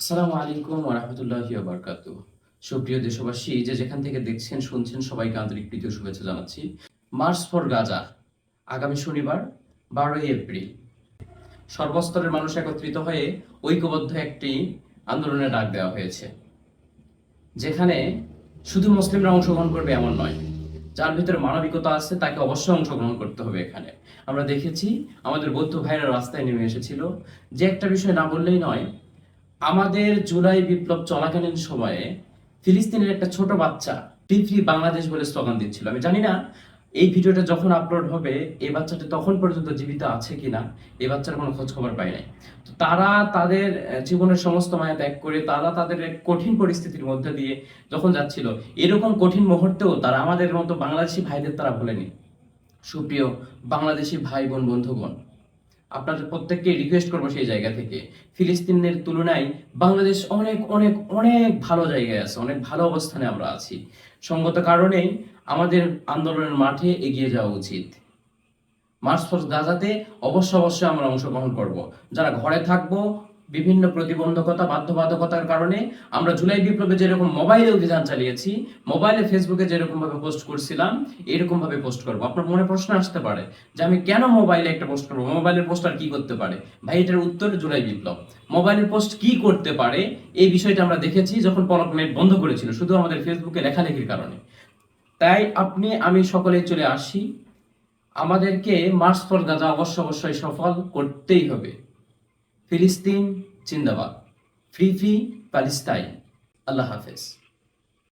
আসসালামু আলাইকুম ওরহামতুল্লাহ বারকাত সুপ্রিয় দেশবাসী যে যেখান থেকে দেখছেন, শুনছেন, সবাইকে আন্তরিক প্রীতি ও শুভেচ্ছা জানাচ্ছি। মার্চ ফর গাজা, আগামী শনিবার, বারোই এপ্রিল। সর্বস্তরের মানুষ একত্রিত হয়ে ঐক্যবদ্ধ একটি আন্দোলনের ডাক দেওয়া হয়েছে। যেখানে শুধু মুসলিমরা অংশগ্রহণ করবে এমন নয়, যার ভিতরে মানবিকতা আছে, তাকে অবশ্যই অংশগ্রহণ করতে হবে এখানে। আমরা দেখেছি, আমাদের বৌদ্ধ ভাইরা রাস্তায় নেমে এসেছিল। যে একটা বিষয় না বললেই নয় আমাদের জুলাই বিপ্লব চলাকালীন সময়ে ফিলিস্তিনের একটা ছোট বাচ্চা ফ্রি বাংলাদেশ বলে স্লোগান দিচ্ছিল। আমি জানি না এই ভিডিওটা যখন আপলোড হবে এই বাচ্চাটা তখন পর্যন্ত জীবিত আছে কিনা এই বাচ্চার কোনো খোঁজ খবর পাই নাই। তো তারা তাদের জীবনের সমস্ত মায়া ত্যাগ করে তারা তাদের এক কঠিন পরিস্থিতির মধ্যে দিয়ে যখন যাচ্ছিল, এরকম কঠিন মুহূর্তেও তারা আমাদের মতো বাংলাদেশি ভাইদের তারা ভোলেনি। সুপ্রিয় বাংলাদেশি ভাই বোন বন্ধুগণ আপনাদের প্রত্যেককে রিকোয়েস্ট করব সেই জায়গা থেকে। ফিলিস্তিনের তুলনায় বাংলাদেশ অনেক অনেক অনেক ভালো জায়গায় আছে, অনেক ভালো অবস্থানে আমরা আছি। সঙ্গত কারণেই আমাদের আন্দোলনের মাঠে এগিয়ে যাওয়া উচিত। মার্চ ফোর্স গাজাতে অবশ্য অবশ্যই আমরা অংশগ্রহণ করব। যারা ঘরে থাকব বিভিন্ন প্রতিবন্ধকতা, বাধ্যবাধকতার কারণে আমরা জুলাই বিপ্লবে যেরকম মোবাইলে অভিযান চালিয়েছি, মোবাইলে ফেসবুকে যেরকম ভাবে পোস্ট করছিলাম এরকম ভাবে পোস্ট করব। আপনার মনে প্রশ্ন আসতে পারে যে আমি কেন মোবাইলে একটা পোস্ট করব? মোবাইলের পোস্ট আর কি করতে পারে? ভাই, এটার উত্তর জুলাই বিপ্লব। মোবাইলের পোস্ট কি করতে পারে? এই বিষয়টা আমরা দেখেছি যখন পলক নেট বন্ধ করেছিল, শুধু আমাদের ফেসবুকে লেখালেখির কারণে। তাই আপনি, আমি সকলে চলে আসি। আমাদেরকে মার্চ ফর গাজা অবশ্য অবশ্যই সফল করতেই হবে। ফিলিস্তিন জিন্দাবাদ। ফ্রি ফ্রি প্যালেস্তাইন আল্লাহ হাফেজ।